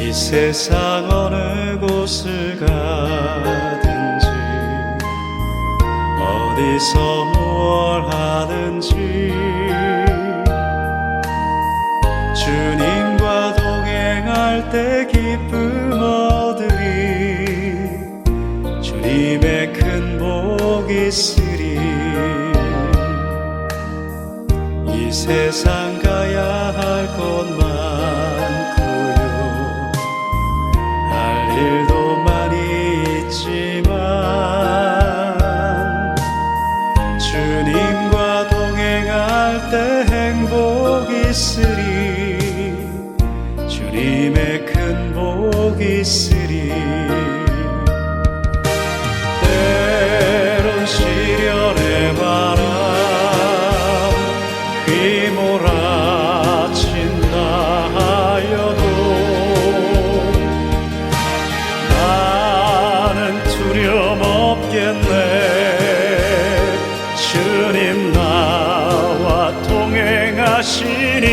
이 세상 어느 곳을 가든지 어디서 무얼 하든지 주님과 동행할 때 기쁨 얻으리 주님의 큰복 있으리. 이 세상 행복 있으리. 주님의 큰복 있으리. 때론 시련의 바람 휘몰아친다 하여도 나는 두려움 없겠네. 주님 동행 하시니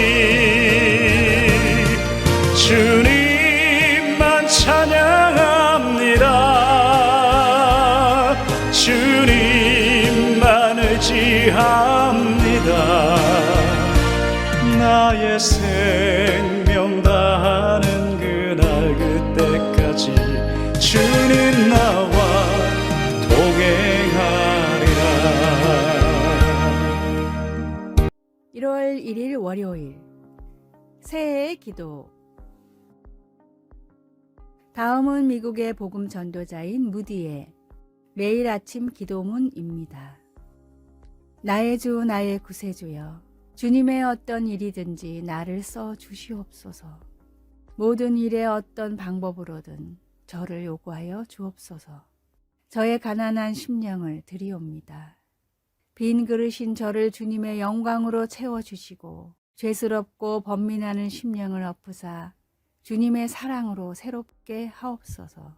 주님만 찬양합니다. 주님만 의지합니다. 나의 생 1월 1일 월요일 새해의 기도 다음은 미국의 복음 전도자인 무디의 매일 아침 기도문입니다. 나의 주 나의 구세주여 주님의 어떤 일이든지 나를 써 주시옵소서 모든 일에 어떤 방법으로든 저를 요구하여 주옵소서 저의 가난한 심령을 드리옵니다. 빈 그릇인 저를 주님의 영광으로 채워주시고 죄스럽고 번민하는 심령을 엎으사 주님의 사랑으로 새롭게 하옵소서.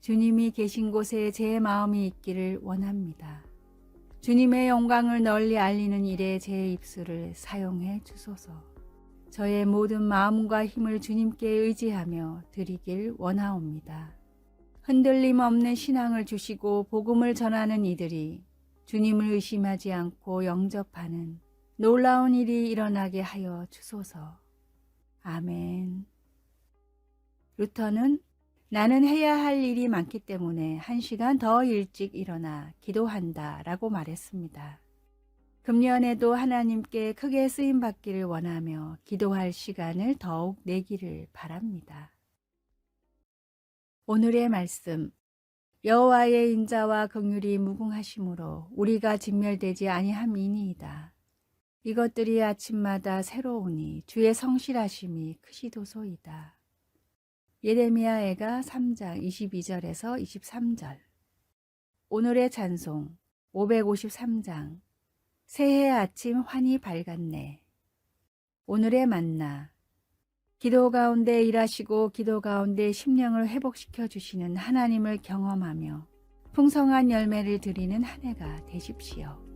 주님이 계신 곳에 제 마음이 있기를 원합니다. 주님의 영광을 널리 알리는 일에 제 입술을 사용해 주소서. 저의 모든 마음과 힘을 주님께 의지하며 드리길 원하옵니다. 흔들림 없는 신앙을 주시고 복음을 전하는 이들이 주님을 의심하지 않고 영접하는 놀라운 일이 일어나게 하여 주소서. 아멘. 루터는 나는 해야 할 일이 많기 때문에 한 시간 더 일찍 일어나 기도한다 라고 말했습니다. 금년에도 하나님께 크게 쓰임 받기를 원하며 기도할 시간을 더욱 내기를 바랍니다. 오늘의 말씀 여호와의 인자와 긍휼이 무궁하심으로 우리가 진멸되지 아니함이니이다. 이것들이 아침마다 새로우니 주의 성실하심이 크시도소이다. 예레미야 애가 3장 22절에서 23절 오늘의 찬송 553장 새해 아침 환히 밝았네. 오늘의 만나 기도 가운데 일하시고 기도 가운데 심령을 회복시켜 주시는 하나님을 경험하며 풍성한 열매를 드리는 한 해가 되십시오.